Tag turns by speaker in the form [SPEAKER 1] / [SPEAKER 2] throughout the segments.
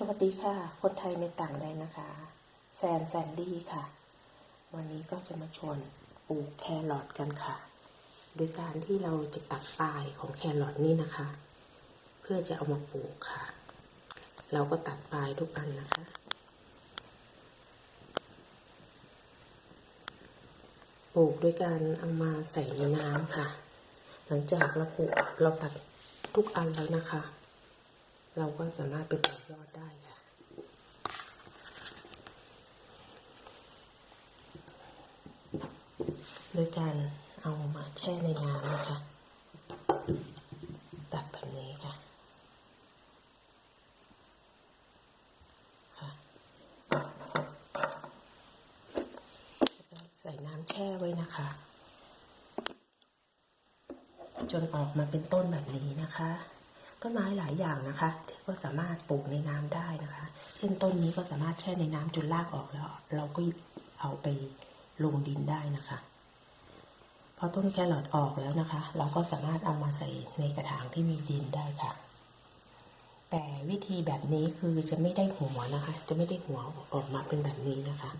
[SPEAKER 1] สวัสดีค่ะ คนไทยในต่างแดนนะคะ แซนแซนดี้ค่ะ วันนี้ก็จะมาชวนปลูกแครอทกันค่ะ โดยการที่เราจะตัดปลายของแครอทนี่นะคะ เพื่อจะเอามาปลูกค่ะ เราก็ตัดปลายทุกอันนะคะ ปลูกด้วยการเอามาใส่ในน้ำค่ะ หลังจากเราปลูกเราตัดทุกอันแล้วนะคะ เราก็สามารถไปต่อยอดได้ค่ะโดยการเอามาแช่ในน้ำนะคะตัดแบบนี้ค่ะใส่น้ำแช่ไว้นะคะ จนออกมาเป็นต้นแบบนี้นะคะ ต้นไม้หลายอย่างนะคะที่ก็สามารถปลูกในน้ำได้นะคะ เช่นต้นนี้ก็สามารถแช่ในน้ำจนรากออกแล้ว เราก็เอาไปลงดินได้นะคะพอต้นแครอทออกแล้วนะคะ เราก็สามารถเอามาใส่ในกระถางที่มีดินได้ค่ะ แต่วิธีแบบนี้คือจะไม่ได้หัวนะคะ จะไม่ได้หัวออกมาเป็นแบบนี้นะคะ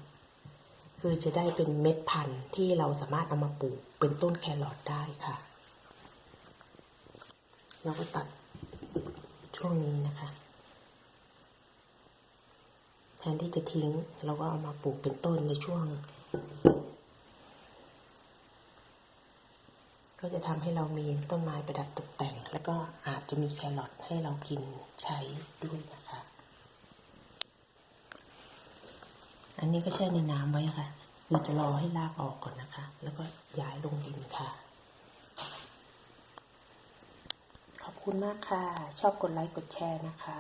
[SPEAKER 1] คือจะได้เป็นเม็ดพันธุ์ที่เราสามารถเอามาปลูกเป็นต้นแครอทได้ค่ะ เราก็ตัด ช่วงนี้นะคะ แทนที่จะทิ้งเราก็เอามาปลูกเป็นต้นในช่วง ก็จะทำให้เรามีต้นไม้ประดับตกแต่ง แล้วก็อาจจะมีแครอทให้เรากินใช้ด้วยนะคะ อันนี้ก็แช่ในน้ำไว้ค่ะ เราจะรอให้รากออกก่อนนะคะ แล้วก็ย้ายลงดินค่ะ ขอบ คุณมากค่ะ ชอบกดไลค์กดแชร์นะคะ